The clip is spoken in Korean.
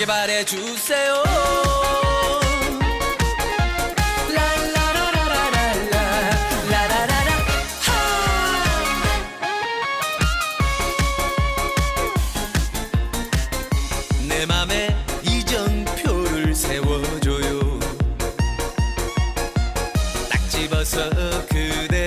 되길 바래주세요. 내 맘에 이정표를 세워줘요. 딱 집어서 그대